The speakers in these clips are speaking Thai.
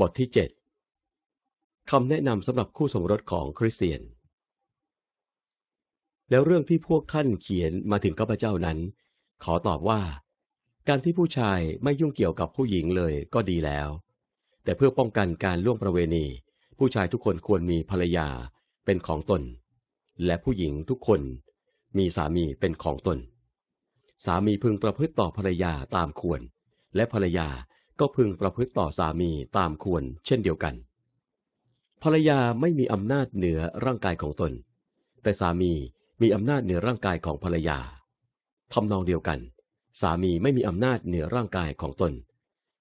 บทที่ 7 คำแนะนำสำหรับคู่สมรสของคริสเตียน แล้วเรื่องที่พวกท่านเขียนมาถึงข้าพเจ้านั้น ขอตอบว่า การที่ผู้ชายไม่ยุ่งเกี่ยวกับผู้หญิงเลยก็ดีแล้ว แต่เพื่อป้องกันการล่วงประเวณี ผู้ชายทุกคนควรมีภรรยาเป็นของตน และผู้หญิงทุกคนมีสามีเป็นของตน สามีพึงประพฤติต่อภรรยาตามควร และภรรยา ก็พึงประพฤติต่อสามีตามควรเช่นเดียวกัน ภรรยาไม่มีอำนาจเหนือร่างกายของตน แต่สามีมีอำนาจเหนือร่างกายของภรรยาทำนองเดียวกัน สามีไม่มีอำนาจเหนือร่างกายของตน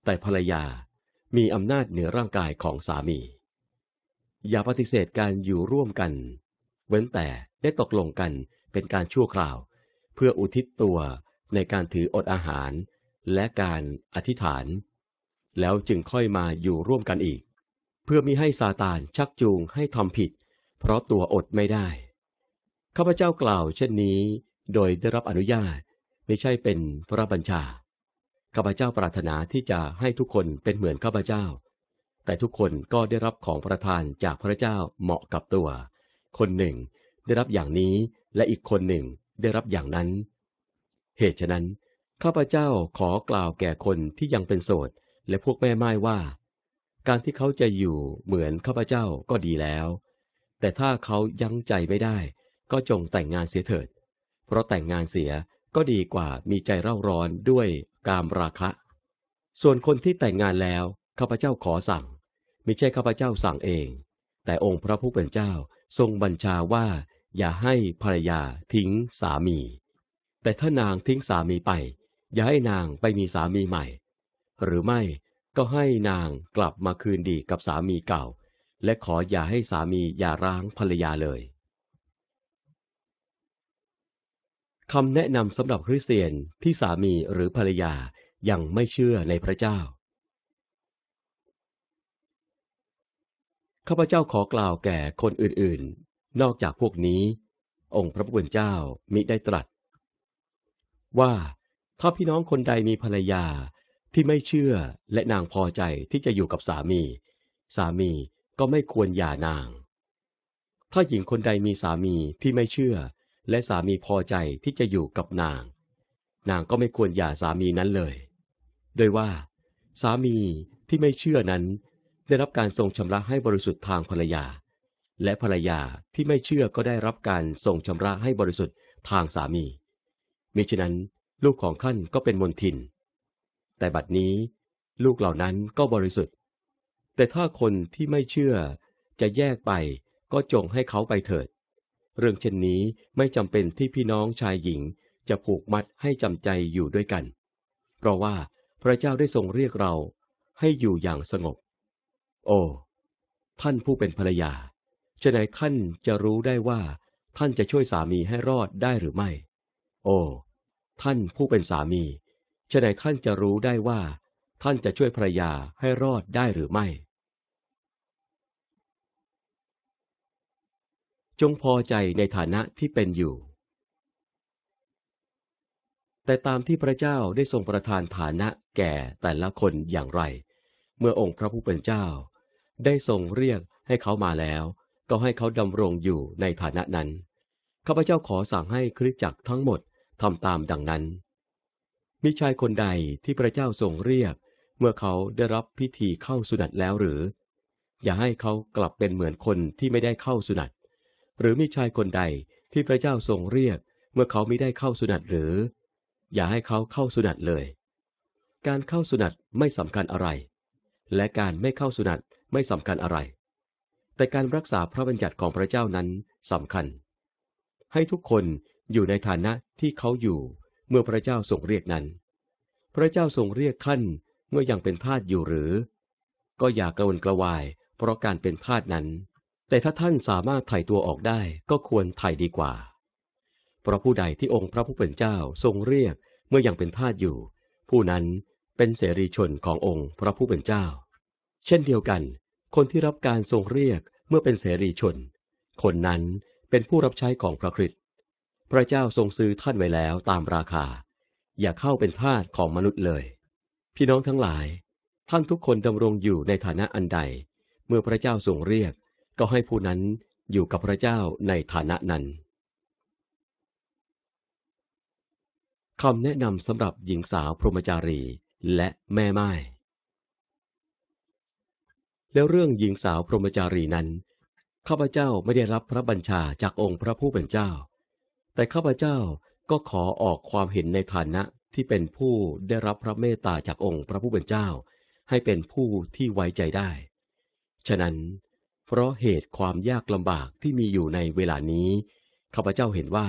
แต่ภรรยามีอำนาจเหนือร่างกายของสามี อย่าปฏิเสธการอยู่ร่วมกัน เว้นแต่ได้ตกลงกันเป็นการชั่วคราว เพื่ออุทิศตัวในการถืออดอาหาร และการอธิษฐาน แล้วจึงค่อยมาอยู่ร่วมกันอีก เพื่อมิให้ซาตานชักจูงให้ทำผิด เพราะตัวอดไม่ได้ ข้าพเจ้ากล่าวเช่นนี้ โดยได้รับอนุญาตไม่ใช่เป็นพระบัญชา ข้าพเจ้าปรารถนาที่จะให้ทุกคนเป็นเหมือนข้าพเจ้า แต่ทุกคนก็ได้รับของประทานจากพระเจ้าเหมาะกับตัว คนหนึ่งได้รับอย่างนี้และอีกคนหนึ่งได้รับอย่างนั้น เหตุฉะนั้น ข้าพเจ้าขอกล่าวแก่คนที่ยังเป็นโสด และพวกแม่ไม้ว่า การที่เขาจะอยู่เหมือนข้าพเจ้าก็ดีแล้ว แต่ถ้าเขายั้งใจไม่ได้ ก็จงแต่งงานเสียเถิด เพราะแต่งงานเสียก็ดีกว่ามีใจเร่าร้อนด้วยกามราคะ ส่วนคนที่แต่งงานแล้วข้าพเจ้าขอสั่งไม่ใช่ข้าพเจ้าสั่งเอง แต่องค์พระผู้เป็นเจ้าทรงบัญชาว่า อย่าให้ภรรยาทิ้งสามี แต่ถ้านางทิ้งสามีไป อย่าให้นางไปมีสามีใหม่ หรือไม่ก็ให้นางกลับมาคืนดีกับสามีเก่า และขออย่าให้สามีอย่าร้างภรรยาเลยคำแนะนำสำหรับคริสเตียนที่สามีหรือภรรยายังไม่เชื่อในพระเจ้า ข้าพเจ้าขอกล่าวแก่คนอื่นๆ นอกจากพวกนี้ องค์พระผู้เป็นเจ้ามิได้ตรัส ว่าถ้าพี่น้องคนใดมีภรรยา ที่ไม่เชื่อและนางพอใจที่จะอยู่กับสามี สามีก็ไม่ควรหย่านาง ถ้าหญิงคนใดมีสามีที่ไม่เชื่อ และสามีพอใจที่จะอยู่กับนาง นางก็ไม่ควรหย่าสามีนั้นเลย โดยว่า สามีที่ไม่เชื่อนั้น ได้รับการทรงชำระให้บริสุทธิ์ทางภรรยา และภรรยาที่ไม่เชื่อก็ได้รับการทรงชำระให้บริสุทธิ์ทางสามีมิฉะนั้นลูกของท่านก็เป็นมนทิน แต่บัดนี้ลูกเหล่านั้นก็บริสุทธิ์ แต่ถ้าคนที่ไม่เชื่อจะแยกไปก็จงให้เขาไปเถิด เรื่องเช่นนี้ไม่จำเป็นที่พี่น้องชายหญิงจะผูกมัดให้จำใจอยู่ด้วยกัน เพราะว่าพระเจ้าได้ทรงเรียกเราให้อยู่อย่างสงบ โอ้ ท่านผู้เป็นภรรยาจะไหนท่านจะรู้ได้ว่า ท่านจะช่วยสามีให้รอดได้หรือไม่ โอ้ ท่านผู้เป็นสามี ฉะนั้นท่านจะรู้ได้ว่า ท่านจะช่วยภรรยาให้รอดได้หรือไม่ จงพอใจในฐานะที่เป็นอยู่ แต่ตามที่พระเจ้าได้ทรงประทานฐานะแก่แต่ละคนอย่างไร เมื่อองค์พระผู้เป็นเจ้า ได้ทรงเรียกให้เขามาแล้ว ก็ให้เขาดำรงอยู่ในฐานะนั้นข้าพเจ้าขอสั่งให้คริสตจักรทั้งหมดทำตามดังนั้น มิชายคนใดที่พระเจ้าทรงเรียก เมื่อเขาได้รับพิธีเข้าสุนัตแล้วหรือ อย่าให้เขากลับเป็นเหมือนคนที่ไม่ได้เข้าสุนัตหรือมิชายคนใดที่พระเจ้าทรงเรียก เมื่อเขาไม่ได้เข้าสุนัตหรือ อย่าให้เขาเข้าสุนัตเลย การเข้าสุนัตไม่สำคัญอะไร และการไม่เข้าสุนัตไม่สำคัญอะไร แต่การรักษาพระบัญญัติของพระเจ้านั้นสำคัญ ให้ทุกคนอยู่ในฐานะที่เขาอยู่ เมื่อพระเจ้าทรงเรียกนั้น พระเจ้าทรงเรียกท่านเมื่อยังเป็นทาสอยู่หรือ ก็อย่ากระวนกระวาย เพราะการเป็นทาสนั้น แต่ถ้าท่านสามารถไถ่ตัวออกได้ก็ควรไถ่ดีกว่า เพราะผู้ใดที่องค์พระผู้เป็นเจ้าทรงเรียกเมื่อยังเป็นทาสอยู่ ผู้นั้นเป็นเสรีชนขององค์พระผู้เป็นเจ้า เช่นเดียวกัน คนที่รับการทรงเรียกเมื่อเป็นเสรีชน คนนั้นเป็นผู้รับใช้ของพระคริสต์ พระเจ้าทรงซื้อท่านไว้แล้วตามราคา อย่าเข้าเป็นทาสของมนุษย์เลย พี่น้องทั้งหลาย ท่านทุกคนดำรงอยู่ในฐานะอันใด เมื่อพระเจ้าทรงเรียก ก็ให้ผู้นั้นอยู่กับพระเจ้าในฐานะนั้นคำแนะนำสำหรับหญิงสาวพรหมจารีและแม่ไม้แล้วเรื่องหญิงสาวพรหมจารีนั้นข้าพเจ้าไม่ได้รับพระบัญชาจากองค์พระผู้เป็นเจ้า แต่ข้าพเจ้าก็ขอออกความเห็นในฐานะที่เป็นผู้ได้รับพระเมตตาจากองค์พระผู้เป็นเจ้า ให้เป็นผู้ที่ไว้ใจได้ ฉะนั้น เพราะเหตุความยากลำบากที่มีอยู่ในเวลานี้ข้าพเจ้าเห็นว่า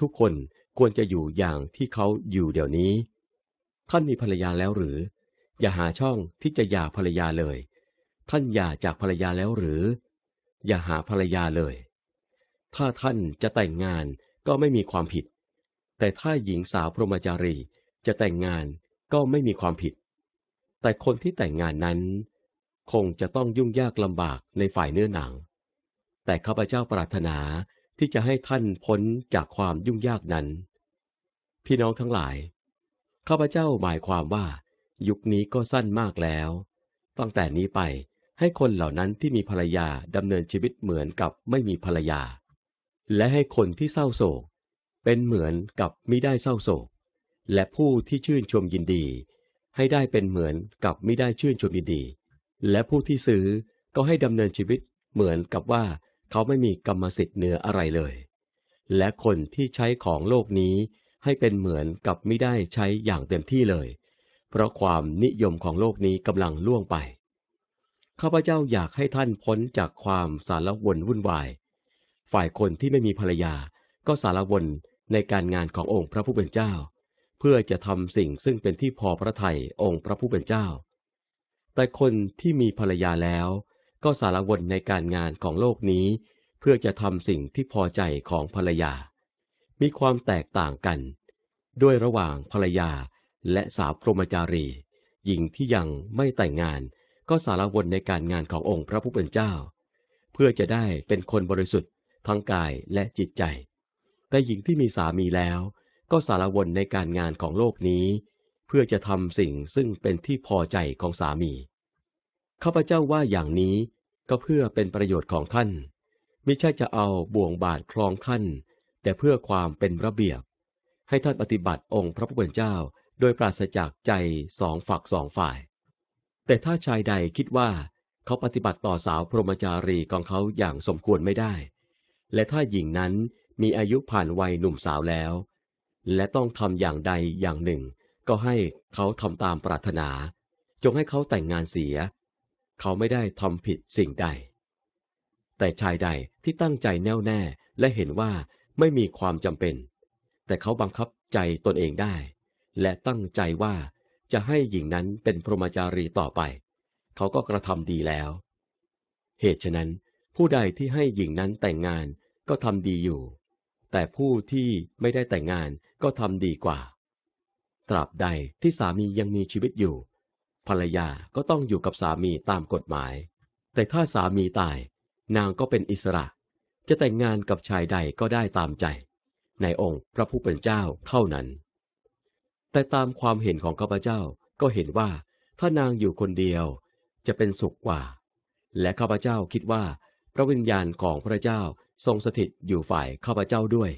ทุกคนควรจะอยู่อย่างที่เขาอยู่เดี๋ยวนี้ท่านมีภรรยาแล้วหรือ อย่าหาช่องที่จะหย่าภรรยาเลย ท่านหย่าจากภรรยาแล้วหรือ อย่าหาภรรยาเลย ถ้าท่านจะแต่งงาน ก็ไม่มีความผิด แต่ถ้าหญิงสาวพรหมจารีจะแต่งงานก็ไม่มีความผิด แต่คนที่แต่งงานนั้น คงจะต้องยุ่งยากลำบากในฝ่ายเนื้อหนัง แต่ข้าพเจ้าปรารถนาที่จะให้ท่านพ้นจากความยุ่งยากนั้น พี่น้องทั้งหลาย ข้าพเจ้าหมายความว่า ยุคนี้ก็สั้นมากแล้ว ตั้งแต่นี้ไปให้คนเหล่านั้นที่มีภรรยาดำเนินชีวิตเหมือนกับไม่มีภรรยา และให้คนที่เศร้าโศก เป็นเหมือนกับไม่ได้เศร้าโศก และผู้ที่ชื่นชมยินดี ให้ได้เป็นเหมือนกับไม่ได้ชื่นชมยินดี และผู้ที่ซื้อก็ให้ดำเนินชีวิตเหมือนกับว่าเขาไม่มีกรรมสิทธิ์เหนืออะไรเลย และคนที่ใช้ของโลกนี้ให้เป็นเหมือนกับไม่ได้ใช้อย่างเต็มที่เลย เพราะความนิยมของโลกนี้กำลังล่วงไป ข้าพเจ้าอยากให้ท่านพ้นจากความสารวนวุ่นวาย ฝ่ายคนที่ไม่มีภรรยา ก็สารวนในการงานขององค์พระผู้เป็นเจ้า เพื่อจะทำสิ่งซึ่งเป็นที่พอพระทัยองค์พระผู้เป็นเจ้า แต่คนที่มีภรรยาแล้ว ก็สารวนในการงานของโลกนี้ เพื่อจะทำสิ่งที่พอใจของภรรยา มีความแตกต่างกัน ด้วยระหว่างภรรยาและสาวพรหมจารี หญิงที่ยังไม่แต่งงาน ก็สารวนในการงานขององค์พระผู้เป็นเจ้า เพื่อจะได้เป็นคนบริสุทธิ์ ทั้งกายและจิตใจ แต่หญิงที่มีสามีแล้ว ก็สารวนในการงานของโลกนี้ เพื่อจะทำสิ่งซึ่งเป็นที่พอใจของสามี ข้าพเจ้าว่าอย่างนี้ก็เพื่อเป็นประโยชน์ของท่าน ไม่ใช่จะเอาบ่วงบาทคลองท่าน แต่เพื่อความเป็นระเบียบ ให้ท่านปฏิบัติองค์พระผู้เป็นเจ้า โดยปราศจากใจสองฝักสองฝ่าย แต่ถ้าชายใดคิดว่าเขาปฏิบัติต่อสาวพรหมจารีของเขาอย่างสมควรไม่ได้ และถ้าหญิงนั้นมีอายุผ่านวัยหนุ่มสาวแล้ว และต้องทำอย่างใดอย่างหนึ่ง ก็ให้เขาทำตามปรารถนา จงให้เขาแต่งงานเสีย เขาไม่ได้ทำผิดสิ่งใด แต่ชายใดที่ตั้งใจแน่วแน่และเห็นว่าไม่มีความจำเป็น แต่เขาบังคับใจตนเองได้ และตั้งใจว่าจะให้หญิงนั้นเป็นพรหมจารีต่อไป เขาก็กระทำดีแล้ว เหตุฉะนั้นผู้ใดที่ให้หญิงนั้นแต่งงาน ก็ทำดีอยู่ แต่ผู้ที่ไม่ได้แต่งงานก็ทำดีกว่า ตราบใดที่สามียังมีชีวิตอยู่ ภรรยาก็ต้องอยู่กับสามีตามกฎหมาย แต่ถ้าสามีตาย นางก็เป็นอิสระ จะแต่งงานกับชายใดก็ได้ตามใจ ในองค์พระผู้เป็นเจ้าเท่านั้น แต่ตามความเห็นของข้าพเจ้าก็เห็นว่าถ้านางอยู่คนเดียว จะเป็นสุขกว่า และข้าพเจ้าคิดว่า พระวิญญาณของพระเจ้า ทรงสถิตอยู่ฝ่ายข้าพเจ้าด้วย